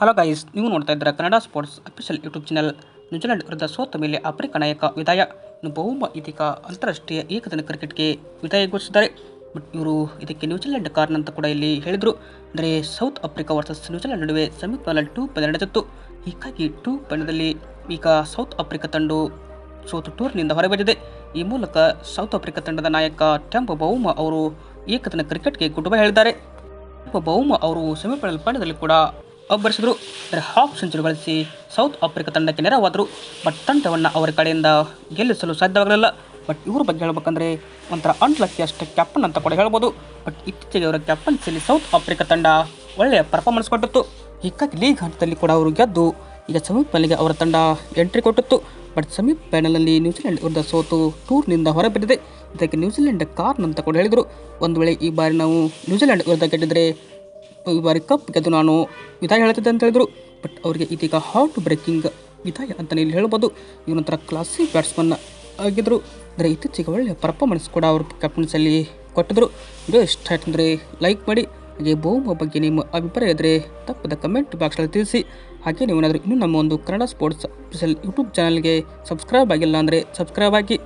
Hello guys ನೀವು ನೋಡ್ತಾ ಇದ್ದೀರಾ Kannada sports official YouTube channel New Zealand ವಿರುದ್ಧ ಸೋತ ಮೇಲೆ ಆಫ್ರಿಕಾ ನಾಯಕ ವಿದಾಯ. ಬಹುಮ ಇದೀಗ ಅಂತಾರಾಷ್ಟ್ರೀಯ ಏಕದಿನ ಕ್ರಿಕೆಟ್ಗೆ ವಿದಾಯ ಘೋಷಿಸಿದ್ದಾರೆ. ಬಟ್ ಇವರು ಇದಕ್ಕೆ ನ್ಯೂಜಿಲೆಂಡ್ ಕಾರಣ ಅಂತ ಕೂಡ ಇಲ್ಲಿ ಹೇಳಿದರು. ಅಂದರೆ South Africa versus New Zealand ನಡುವೆ ಸೆಮಿಫೈನಲ್ ಟೂ ಪಂದ್ಯ ನಡೆದಿತ್ತು. ಹೀಗಾಗಿ ಟೂ ಪಂದ್ಯದಲ್ಲಿ ಈಗ ಸೌತ್ ಆಫ್ರಿಕಾ ತಂಡ ಸೋತು ಟೂರ್ನಿಂದ ಹೊರಬಿದ್ದಿದೆ ಈ ಮೂಲಕ ಸೌತ್ ಆಫ್ರಿಕಾ ತಂಡದ ನಾಯಕ ಟೆಂಪ ಬೌಮ ಅವರು ಏಕದಿನ ಕ್ರಿಕೆಟ್ಗೆ ಗುಡ್ ಹೇಳಿದ್ದಾರೆ. ಬೌಮ ಅವರು ಸೆಮಿಫೈನಲ್ ಪಂದ್ಯದಲ್ಲಿ ಕೂಡ ಅಬ್ಬರಿಸಿದರು. ಹಾಫ್ ಸೆಂಚುರಿ ಗಳಿಸಿ ಸೌತ್ ಆಫ್ರಿಕಾ ತಂಡಕ್ಕೆ ನೆರವಾದರು. ಬಟ್ ತಂಡವನ್ನು ಅವರ ಕಡೆಯಿಂದ ಗೆಲ್ಲಿಸಲು ಸಾಧ್ಯವಾಗಲಿಲ್ಲ. ಬಟ್ ಇವ್ರ ಬಗ್ಗೆ ಹೇಳ್ಬೇಕಂದ್ರೆ ಒಂಥರ ಅನ್ಲಕ್ಕಿ ಅಷ್ಟೇ ಕ್ಯಾಪ್ಟನ್ ಅಂತ ಕೂಡ ಹೇಳ್ಬೋದು. ಬಟ್ ಇತ್ತೀಚೆಗೆ ಅವರ ಕ್ಯಾಪ್ಟನ್ಸಿಯಲ್ಲಿ ಸೌತ್ ಆಫ್ರಿಕಾ ತಂಡ ಒಳ್ಳೆಯ ಪರ್ಫಾರ್ಮೆನ್ಸ್ ಕೊಟ್ಟಿತ್ತು. ಹೀಗಾಗಿ ಲೀಗ್ ಹಂತದಲ್ಲಿ ಕೂಡ ಅವರು ಗೆದ್ದು, ಈಗ ಸೆಮಿಫೈನಲ್ಗೆ ಅವರ ತಂಡ ಎಂಟ್ರಿ ಕೊಟ್ಟಿತ್ತು. ಬಟ್ ಸೆಮಿಫೈನಲ್ನಲ್ಲಿ ನ್ಯೂಜಿಲೆಂಡ್ ವಿರುದ್ಧ ಸೋತು ಟೂರ್ನಿಂದ ಹೊರಬಿದ್ದಿದೆ ಇದಕ್ಕೆ ನ್ಯೂಜಿಲೆಂಡ್ ಕಾರಣ ಅಂತ ಕೂಡ ಹೇಳಿದರು. ಒಂದು ವೇಳೆ ಈ ಬಾರಿ ನಾವು ನ್ಯೂಜಿಲೆಂಡ್ ವಿರುದ್ಧ ಗೆದ್ದಿದ್ರೆ ಈ ಬಾರಿ ಕಪ್ ಗೆದ್ದು ನಾನು ವಿದಾಯ ಹೇಳ್ತಿದ್ದೆ ಅಂತ ಹೇಳಿದರು. ಬಟ್ ಅವರಿಗೆ ಇದೀಗ ಹಾಟ್ ಬ್ರೇಕಿಂಗ್ ವಿದಾಯ ಅಂತಲೇ ಇಲ್ಲಿ ಹೇಳ್ಬೋದು. ಇವನೊಂಥರ ಕ್ಲಾಸಿ ಬ್ಯಾಟ್ಸ್ಮನ್ ಆಗಿದ್ದರು ಅಂದರೆ ಇತ್ತೀಚೆಗೆ ಒಳ್ಳೆಯ ಪರ್ಫಾರ್ಮೆನ್ಸ್ ಕೂಡ ಅವರು ಕ್ಯಾಪ್ಟನ್ಸಲ್ಲಿ ಕೊಟ್ಟಿದ್ರು. ಇದು ಇಷ್ಟ ಆಯ್ತು ಅಂದರೆ ಲೈಕ್ ಮಾಡಿ, ಹಾಗೆ ಬೋಮ ಬಗ್ಗೆ ನಿಮ್ಮ ಅಭಿಪ್ರಾಯ ಇದ್ದರೆ ತಪ್ಪದ ಕಮೆಂಟ್ ಬಾಕ್ಸಲ್ಲಿ ತಿಳಿಸಿ. ಹಾಗೆ ನೀವೇನಾದರೂ ಇನ್ನೂ ನಮ್ಮ ಒಂದು ಕನ್ನಡ ಸ್ಪೋರ್ಟ್ಸ್ ಸ್ಪೆಷಲ್ ಯೂಟ್ಯೂಬ್ ಚಾನಲ್ಗೆ ಸಬ್ಸ್ಕ್ರೈಬ್ ಆಗಿಲ್ಲ ಅಂದರೆ ಸಬ್ಸ್ಕ್ರೈಬ್ ಆಗಿ.